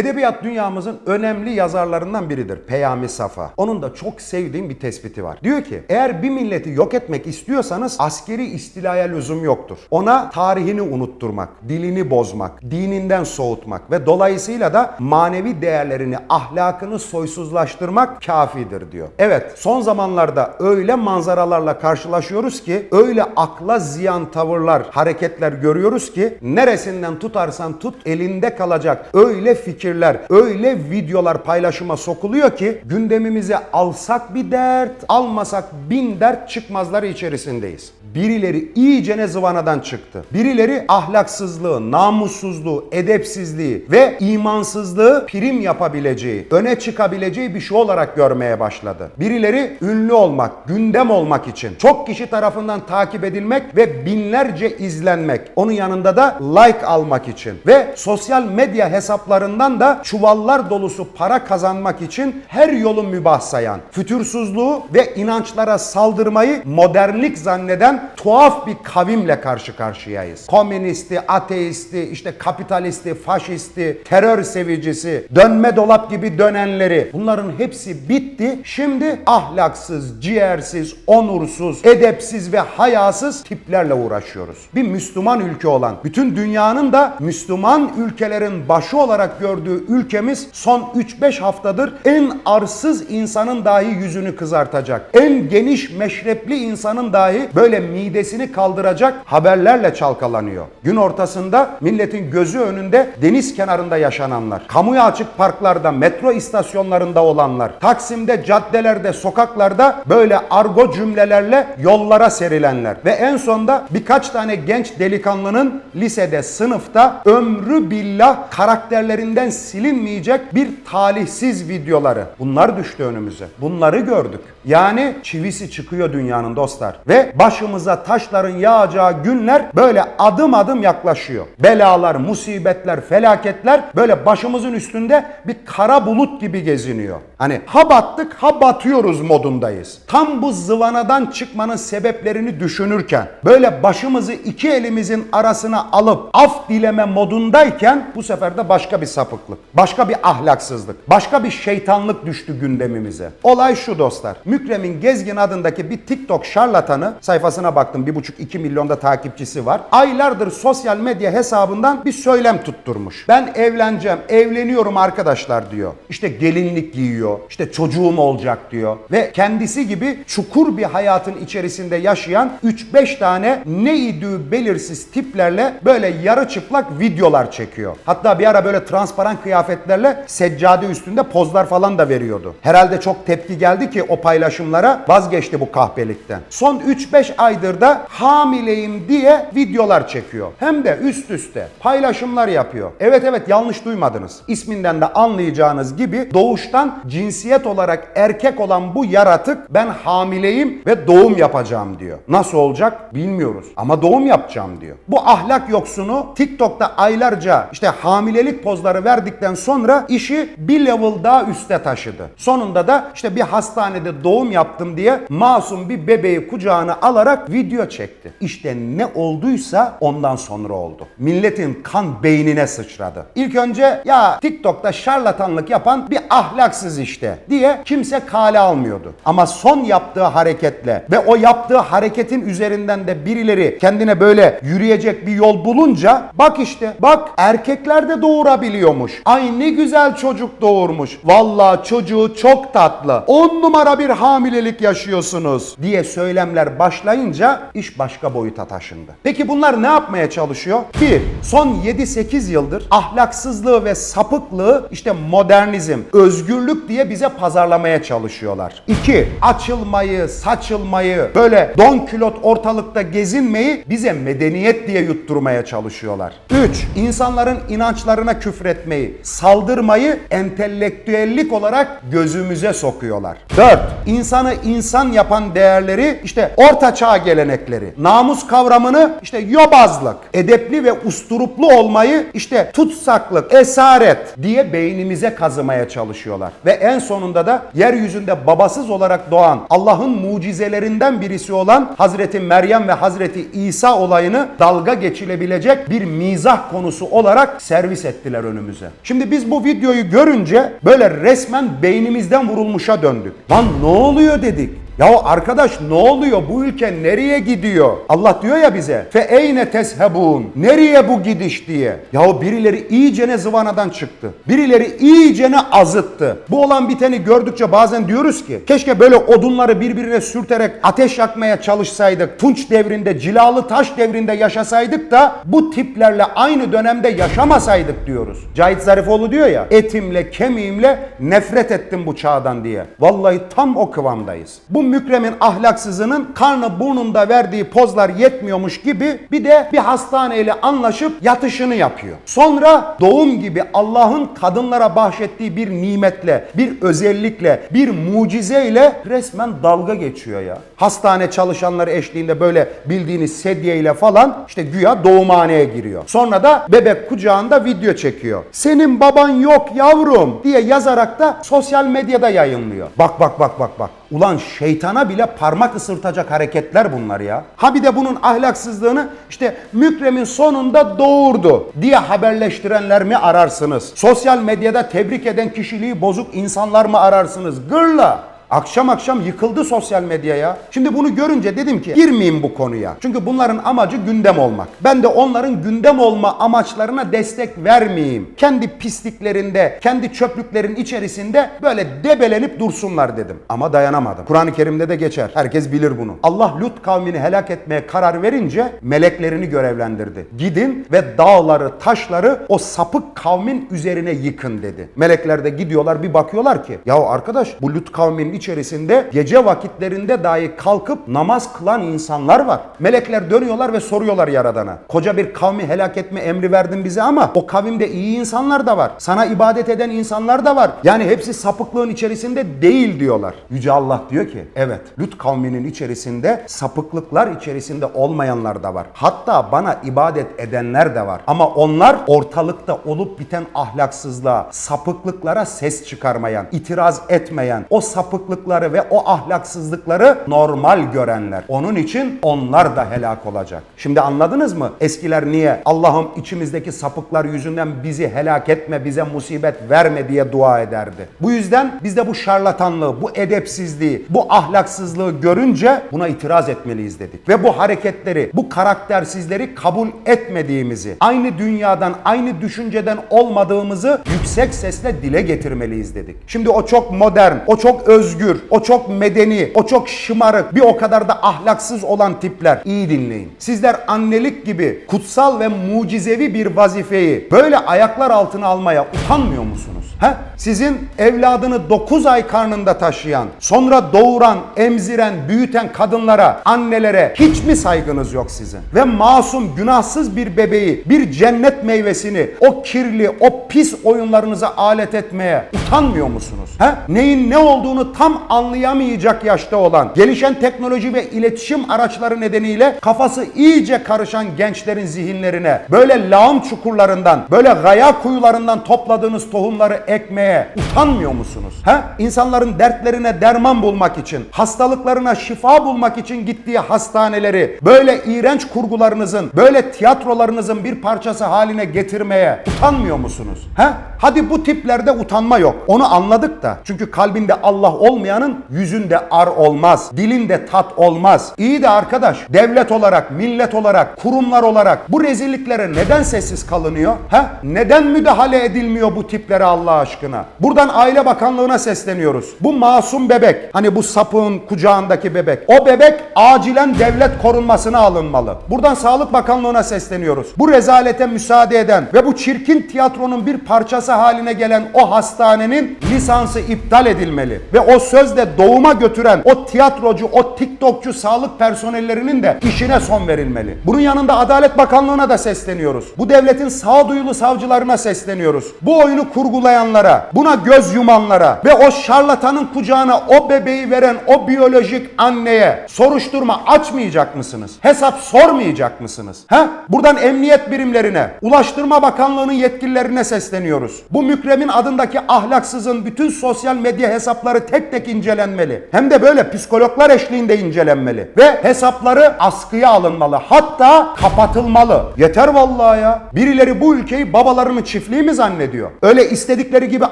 Edebiyat dünyamızın önemli yazarlarından biridir Peyami Safa. Onun da çok sevdiğim bir tespiti var. Diyor ki eğer bir milleti yok etmek istiyorsanız askeri istilaya lüzum yoktur. Ona tarihini unutturmak, dilini bozmak, dininden soğutmak ve dolayısıyla da manevi değerlerini, ahlakını soysuzlaştırmak kafidir diyor. Evet son zamanlarda öyle manzaralarla karşılaşıyoruz ki öyle akla ziyan tavırlar, hareketler görüyoruz ki neresinden tutarsan tut elinde kalacak öyle fikirler, öyle videolar paylaşıma sokuluyor ki gündemimize alsak bir dert, almasak bin dert çıkmazları içerisindeyiz. Birileri iyicene zıvanadan çıktı. Birileri ahlaksızlığı, namussuzluğu, edepsizliği ve imansızlığı prim yapabileceği, öne çıkabileceği bir şey olarak görmeye başladı. Birileri ünlü olmak, gündem olmak için çok kişi tarafından takip edilmek ve binlerce izlenmek. Onun yanında da like almak için ve sosyal medya hesaplarından da çuvallar dolusu para kazanmak için her yolu mübah sayan, fütursuzluğu ve inançlara saldırmayı modernlik zanneden tuhaf bir kavimle karşı karşıyayız. Komünisti, ateisti, işte kapitalisti, faşisti, terör sevicisi, dönme dolap gibi dönenleri bunların hepsi bitti. Şimdi ahlaksız, ciğersiz, onursuz, edepsiz ve hayasız tiplerle uğraşıyoruz. Bir Müslüman ülke olan, bütün dünyanın da Müslüman ülkelerin başı olarak gördüğü ülkemiz son 3-5 haftadır en arsız insanın dahi yüzünü kızartacak. En geniş meşrepli insanın dahi böyle midesini kaldıracak haberlerle çalkalanıyor. Gün ortasında milletin gözü önünde deniz kenarında yaşananlar, kamuya açık parklarda, metro istasyonlarında olanlar, Taksim'de, caddelerde, sokaklarda böyle argo cümlelerle yollara serilenler ve en sonda birkaç tane genç delikanlının lisede, sınıfta ömrü billah karakterlerinden silinmeyecek bir talihsiz videoları. Bunlar düştü önümüze. Bunları gördük. Yani çivisi çıkıyor dünyanın dostlar. Ve başımıza taşların yağacağı günler böyle adım adım yaklaşıyor. Belalar, musibetler, felaketler böyle başımızın üstünde bir kara bulut gibi geziniyor. Hani ha battık ha batıyoruz modundayız. Tam bu zıvanadan çıkmanın sebeplerini düşünürken böyle başımızı iki elimizin arasına alıp af dileme modundayken bu sefer de başka bir sapıklık, başka bir ahlaksızlık, başka bir şeytanlık düştü gündemimize. Olay şu dostlar. Mükremin Gezgin adındaki bir TikTok şarlatanı sayfasına baktım 1,5-2 milyonda takipçisi var. Aylardır sosyal medya hesabından bir söylem tutturmuş. Ben evleneceğim, evleniyorum arkadaşlar diyor. İşte gelinlik giyiyor, işte çocuğum olacak diyor. Ve kendisi gibi çukur bir hayatın içerisinde yaşayan 3-5 tane neydi belirsiz tiplerle böyle yarı çıplak videolar çekiyor. Hatta bir ara böyle transparan kıyafetlerle seccade üstünde pozlar falan da veriyordu. Herhalde çok tepki geldi ki o paylaşımlara vazgeçti bu kahpelikten. Son 3-5 aydır da hamileyim diye videolar çekiyor. Hem de üst üste paylaşımlar yapıyor. Evet evet yanlış duymadınız. İsminden de anlayacağınız gibi doğuştan cinsiyet olarak erkek olan bu yaratık ben hamileyim ve doğum yapacağım diyor. Nasıl olacak bilmiyoruz ama doğum yapacağım diyor. Bu ahlak yoksunu TikTok'ta aylarca işte hamilelik pozları verdikten sonra işi bir level daha üste taşıdı. Sonunda da işte bir hastanede doğum yaptım diye masum bir bebeği kucağına alarak video çekti. İşte ne olduysa ondan sonra oldu. Milletin kan beynine sıçradı. İlk önce ya TikTok'ta şarlatanlık yapan bir ahlaksız işte diye kimse kale almıyordu. Ama son yaptığı hareketle ve o yaptığı hareketin üzerinden de birileri kendine böyle yürüyecek bir yol bulunca bak işte bak erkekler de doğurabiliyormuş. Ay ne güzel çocuk doğurmuş. Vallahi çocuğu çok tatlı. 10 numara bir hamilelik yaşıyorsunuz diye söylemler başlayınca iş başka boyuta taşındı. Peki bunlar ne yapmaya çalışıyor? Bir, son 7-8 yıldır ahlaksızlığı ve sapıklığı işte modernizm, özgürlük diye bize pazarlamaya çalışıyorlar. İki, açılmayı, saçılmayı, böyle don külot ortalıkta gezinmeyi bize medeniyet diye yutturmaya çalışıyorlar. Üç, insanların inançlarına küfretmeyi, saldırmayı entelektüellik olarak gözümüze sokuyorlar. Dört, insanı insan yapan değerleri işte orta çağa gelenekleri. Namus kavramını işte yobazlık, edepli ve usturuplu olmayı işte tutsaklık, esaret diye beynimize kazımaya çalışıyorlar. Ve en sonunda da yeryüzünde babasız olarak doğan Allah'ın mucizelerinden birisi olan Hazreti Meryem ve Hazreti İsa olayını dalga geçilebilecek bir mizah konusu olarak servis ettiler önümüze. Şimdi biz bu videoyu görünce böyle resmen beynimizden vurulmuşa döndük. Lan ne oluyor dedik. Ya arkadaş ne oluyor? Bu ülke nereye gidiyor? Allah diyor ya bize. Fe eyne teshebun. Nereye bu gidiş diye. Ya birileri iyicene zıvanadan çıktı. Birileri iyicene azıttı. Bu olan biteni gördükçe bazen diyoruz ki keşke böyle odunları birbirine sürterek ateş yakmaya çalışsaydık. Tunç devrinde, cilalı taş devrinde yaşasaydık da bu tiplerle aynı dönemde yaşamasaydık diyoruz. Cahit Zarifoğlu diyor ya etimle kemiğimle nefret ettim bu çağdan diye. Vallahi tam o kıvamdayız. Bu Mükremin ahlaksızının karnı burnunda verdiği pozlar yetmiyormuş gibi bir de bir hastaneyle anlaşıp yatışını yapıyor. Sonra doğum gibi Allah'ın kadınlara bahşettiği bir nimetle, bir özellikle, bir mucizeyle resmen dalga geçiyor ya. Hastane çalışanları eşliğinde böyle bildiğiniz sedyeyle falan işte güya doğumhaneye giriyor. Sonra da bebek kucağında video çekiyor. Senin baban yok yavrum diye yazarak da sosyal medyada yayınlıyor. Bak bak bak bak bak. Ulan şeytana bile parmak ısırtacak hareketler bunlar ya. Ha bir de bunun ahlaksızlığını işte Mükrem'in sonunda doğurdu diye haberleştirenler mi ararsınız? Sosyal medyada tebrik eden kişiliği bozuk insanlar mı ararsınız? Gırla. Akşam akşam yıkıldı sosyal medya ya. Şimdi bunu görünce dedim ki girmeyeyim bu konuya. Çünkü bunların amacı gündem olmak. Ben de onların gündem olma amaçlarına destek vermeyeyim. Kendi pisliklerinde, kendi çöplüklerin içerisinde böyle debelenip dursunlar dedim. Ama dayanamadım. Kur'an-ı Kerim'de de geçer. Herkes bilir bunu. Allah Lut kavmini helak etmeye karar verince meleklerini görevlendirdi. Gidin ve dağları, taşları o sapık kavmin üzerine yıkın dedi. Melekler de gidiyorlar bir bakıyorlar ki ya arkadaş bu Lut kavminin içerisinde gece vakitlerinde dahi kalkıp namaz kılan insanlar var. Melekler dönüyorlar ve soruyorlar Yaradan'a. Koca bir kavmi helak etme emri verdin bize ama o kavimde iyi insanlar da var. Sana ibadet eden insanlar da var. Yani hepsi sapıklığın içerisinde değil diyorlar. Yüce Allah diyor ki evet Lut kavminin içerisinde sapıklıklar içerisinde olmayanlar da var. Hatta bana ibadet edenler de var. Ama onlar ortalıkta olup biten ahlaksızlığa, sapıklıklara ses çıkarmayan, itiraz etmeyen, o sapıklıkları ve o ahlaksızlıkları normal görenler. Onun için onlar da helak olacak. Şimdi anladınız mı? Eskiler niye Allah'ım içimizdeki sapıklar yüzünden bizi helak etme, bize musibet verme diye dua ederdi. Bu yüzden biz de bu şarlatanlığı, bu edepsizliği, bu ahlaksızlığı görünce buna itiraz etmeliyiz dedik. Ve bu hareketleri, bu karaktersizleri kabul etmediğimizi, aynı dünyadan, aynı düşünceden olmadığımızı yüksek sesle dile getirmeliyiz dedik. Şimdi o çok modern, o çok özgür, o çok medeni, o çok şımarık, bir o kadar da ahlaksız olan tipler. İyi dinleyin. Sizler annelik gibi kutsal ve mucizevi bir vazifeyi böyle ayaklar altına almaya utanmıyor musunuz? He? Sizin evladını 9 ay karnında taşıyan, sonra doğuran, emziren, büyüten kadınlara, annelere hiç mi saygınız yok sizin? Ve masum, günahsız bir bebeği, bir cennet meyvesini o kirli, o pis oyunlarınıza alet etmeye utanmıyor musunuz? He? Neyin ne olduğunu tam anlayamayacak yaşta olan, gelişen teknoloji ve iletişim araçları nedeniyle kafası iyice karışan gençlerin zihinlerine böyle lağım çukurlarından, böyle gaya kuyularından topladığınız tohumları ekmeye utanmıyor musunuz? He? İnsanların dertlerine derman bulmak için, hastalıklarına şifa bulmak için gittiği hastaneleri böyle iğrenç kurgularınızın, böyle tiyatrolarınızın bir parçası haline getirmeye utanmıyor musunuz? He? Hadi bu tiplerde utanma yok. Onu anladık da. Çünkü kalbinde Allah olmayanın yüzünde ar olmaz. Dilinde tat olmaz. İyi de arkadaş devlet olarak, millet olarak, kurumlar olarak bu rezilliklere neden sessiz kalınıyor? He? Neden müdahale edilmiyor bu tiplere Allah aşkına? Buradan Aile Bakanlığı'na sesleniyoruz. Bu masum bebek, hani bu sapığın kucağındaki bebek. O bebek acilen devlet korunmasına alınmalı. Buradan Sağlık Bakanlığı'na sesleniyoruz. Bu rezalete müsaade eden ve bu çirkin tiyatronun bir parçası haline gelen o hastanenin lisansı iptal edilmeli. Ve o sözle doğuma götüren o tiyatrocu, o tiktokçu sağlık personellerinin de işine son verilmeli. Bunun yanında Adalet Bakanlığı'na da sesleniyoruz. Bu devletin sağduyulu savcılarına sesleniyoruz. Bu oyunu kurgulayan algılayanlara, buna göz yumanlara ve o şarlatanın kucağına o bebeği veren o biyolojik anneye soruşturma açmayacak mısınız? Hesap sormayacak mısınız? He? Buradan emniyet birimlerine, Ulaştırma Bakanlığı'nın yetkililerine sesleniyoruz. Bu Mükrem'in adındaki ahlaksızın bütün sosyal medya hesapları tek tek incelenmeli. Hem de böyle psikologlar eşliğinde incelenmeli. Ve hesapları askıya alınmalı. Hatta kapatılmalı. Yeter vallahi ya. Birileri bu ülkeyi babalarının çiftliği mi zannediyor? Öyle istedikleri gibi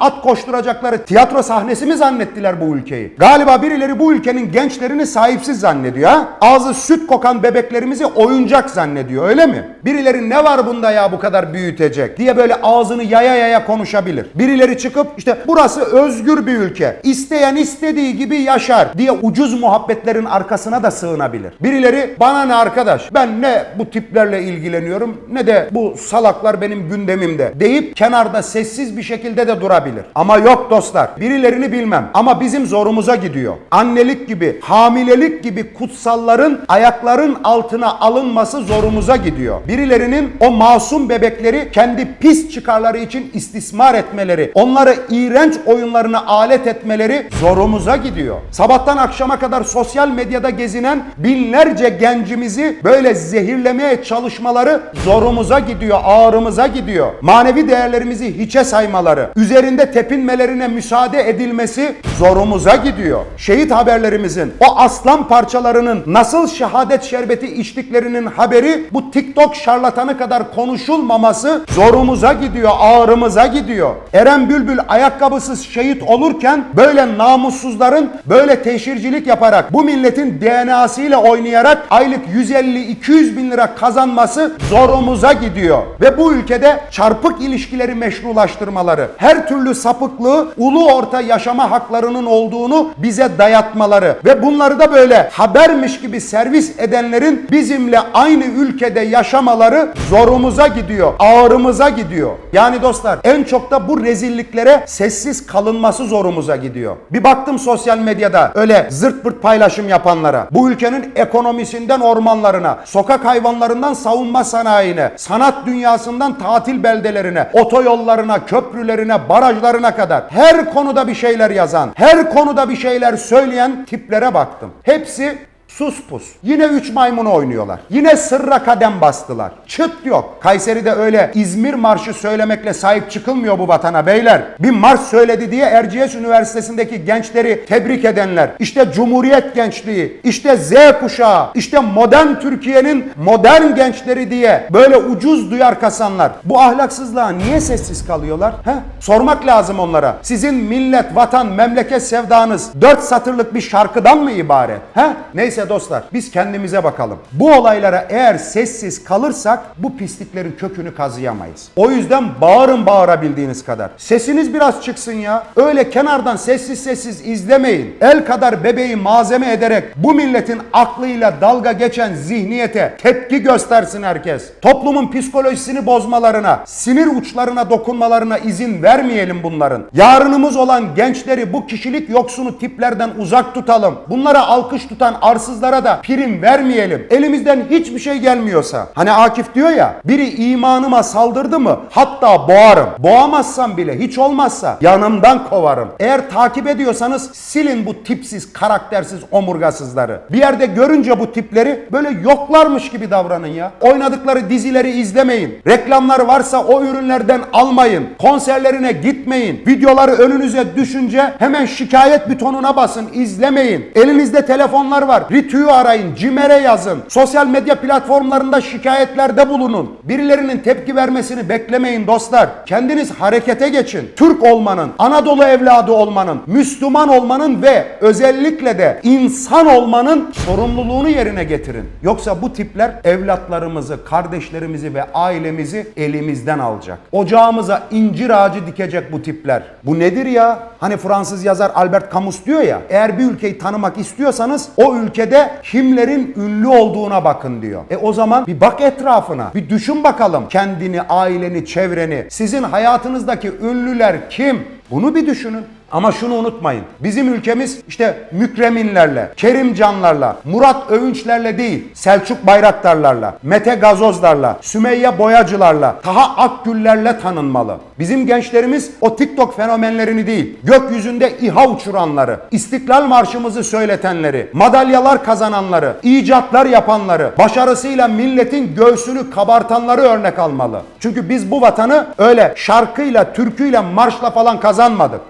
at koşturacakları tiyatro sahnesi mi zannettiler bu ülkeyi? Galiba birileri bu ülkenin gençlerini sahipsiz zannediyor ha? Ağzı süt kokan bebeklerimizi oyuncak zannediyor öyle mi? Birileri ne var bunda ya bu kadar büyütecek diye böyle ağzını yaya yaya konuşabilir. Birileri çıkıp işte burası özgür bir ülke. İsteyen istediği gibi yaşar diye ucuz muhabbetlerin arkasına da sığınabilir. Birileri bana ne arkadaş ben ne bu tiplerle ilgileniyorum ne de bu salaklar benim gündemimde deyip kenarda sessiz bir şekilde de durabilir. Ama yok dostlar birilerini bilmem ama bizim zorumuza gidiyor. Annelik gibi, hamilelik gibi kutsalların ayakların altına alınması zorumuza gidiyor. Birilerinin o masum bebekleri kendi pis çıkarları için istismar etmeleri, onları iğrenç oyunlarına alet etmeleri zorumuza gidiyor. Sabahtan akşama kadar sosyal medyada gezinen binlerce gencimizi böyle zehirlemeye çalışmaları zorumuza gidiyor, ağrımıza gidiyor. Manevi değerlerimizi hiçe saymaları, üzerinde tepinmelerine müsaade edilmesi zorumuza gidiyor. Şehit haberlerimizin, o aslan parçalarının nasıl şehadet şerbeti içtiklerinin haberi bu TikTok şarlatanı kadar konuşulmaması zorumuza gidiyor, ağrımıza gidiyor. Eren Bülbül ayakkabısız şehit olurken böyle namussuzların böyle teşhircilik yaparak bu milletin DNA'sıyla oynayarak aylık 150-200 bin lira kazanması zorumuza gidiyor. Ve bu ülkede çarpık ilişkileri meşrulaştırmaları, her türlü sapıklığı ulu orta yaşama haklarının olduğunu bize dayatmaları ve bunları da böyle habermiş gibi servis edenlerin bizimle aynı ülkede yaşamaları zorumuza gidiyor, ağrımıza gidiyor. Yani dostlar en çok da bu rezilliklere sessiz kalınması zorumuza gidiyor. Bir baktım sosyal medyada öyle zırt pırt paylaşım yapanlara, bu ülkenin ekonomisinden ormanlarına, sokak hayvanlarından savunma sanayine, sanat dünyasından tatil beldelerine, otoyollarına, köprülerine, barajlarına kadar her konuda bir şeyler yazan, her konuda bir şeyler söyleyen tiplere baktım. Hepsi Sus pus. Yine üç maymunu oynuyorlar. Yine sırra kadem bastılar. Çıt yok. Kayseri'de öyle İzmir Marşı söylemekle sahip çıkılmıyor bu vatana beyler. Bir marş söyledi diye Erciyes Üniversitesi'ndeki gençleri tebrik edenler. İşte Cumhuriyet gençliği, işte Z kuşağı, işte modern Türkiye'nin modern gençleri diye böyle ucuz duyar kasanlar. Bu ahlaksızlığa niye sessiz kalıyorlar? He? Sormak lazım onlara. Sizin millet, vatan, memleket sevdanız dört satırlık bir şarkıdan mı ibaret? He? Neyse dostlar biz kendimize bakalım. Bu olaylara eğer sessiz kalırsak bu pisliklerin kökünü kazıyamayız. O yüzden bağırın bağırabildiğiniz kadar. Sesiniz biraz çıksın ya. Öyle kenardan sessiz sessiz izlemeyin. El kadar bebeği malzeme ederek bu milletin aklıyla dalga geçen zihniyete tepki göstersin herkes. Toplumun psikolojisini bozmalarına, sinir uçlarına dokunmalarına izin vermeyelim bunların. Yarınımız olan gençleri bu kişilik yoksunu tiplerden uzak tutalım. Bunlara alkış tutan arsızlara da prim vermeyelim. Elimizden hiçbir şey gelmiyorsa. Hani Akif diyor ya biri imanıma saldırdı mı hatta boğarım. Boğamazsam bile hiç olmazsa yanımdan kovarım. Eğer takip ediyorsanız silin bu tipsiz, karaktersiz omurgasızları. Bir yerde görünce bu tipleri böyle yoklarmış gibi davranın ya. Oynadıkları dizileri izlemeyin. Reklamlar varsa o ürünlerden almayın. Konserlerine gitmeyin. Videoları önünüze düşünce hemen şikayet butonuna basın. izlemeyin. Elinizde telefonlar var. Ritü'yü arayın. Cimer'e yazın. Sosyal medya platformlarında şikayetlerde bulunun. Birilerinin tepki vermesini beklemeyin dostlar. Kendiniz harekete geçin. Türk olmanın, Anadolu evladı olmanın, Müslüman olmanın ve özellikle de insan olmanın sorumluluğunu yerine getirin. Yoksa bu tipler evlatlarımızı, kardeşlerimizi ve ailemizi elimizden alacak. Ocağımıza incir ağacı dikecek bu tipler. Bu nedir ya? Hani Fransız yazar Albert Camus diyor ya, eğer bir ülkeyi tanımak istiyorsanız o ülkede kimlerin ünlü olduğuna bakın diyor. E o zaman bir bak etrafına, bir düşün bakalım kendini, aileni, çevreni. Sizin hayatınızdaki ünlüler kim? Bunu bir düşünün. Ama şunu unutmayın. Bizim ülkemiz işte Mükreminlerle, Kerimcanlarla, Murat Övünçlerle değil, Selçuk Bayraktarlarla, Mete Gazozlarla, Sümeyye Boyacılarla, Taha Akgüllerle tanınmalı. Bizim gençlerimiz o TikTok fenomenlerini değil, gökyüzünde İHA uçuranları, İstiklal Marşımızı söyletenleri, madalyalar kazananları, icatlar yapanları, başarısıyla milletin göğsünü kabartanları örnek almalı. Çünkü biz bu vatanı öyle şarkıyla, türküyle, marşla falan kazanmadık.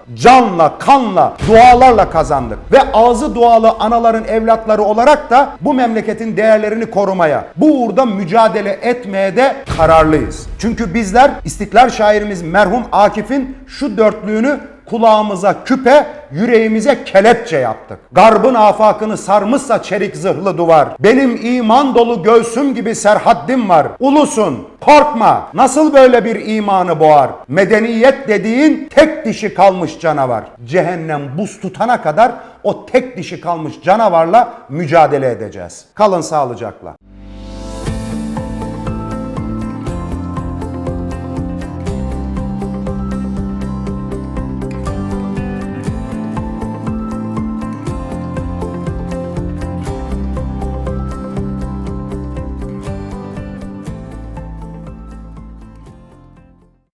Canla, kanla, dualarla kazandık. Ve ağzı dualı anaların evlatları olarak da bu memleketin değerlerini korumaya, bu uğurda mücadele etmeye de kararlıyız. Çünkü bizler İstiklal şairimiz merhum Akif'in şu dörtlüğünü kulağımıza küpe, yüreğimize kelepçe yaptık. Garbın afakını sarmışsa çelik zırhlı duvar. Benim iman dolu göğsüm gibi serhaddim var. Ulusun, korkma. Nasıl böyle bir imanı boğar? Medeniyet dediğin tek dişi kalmış canavar. Cehennem buz tutana kadar o tek dişi kalmış canavarla mücadele edeceğiz. Kalın sağlıcakla.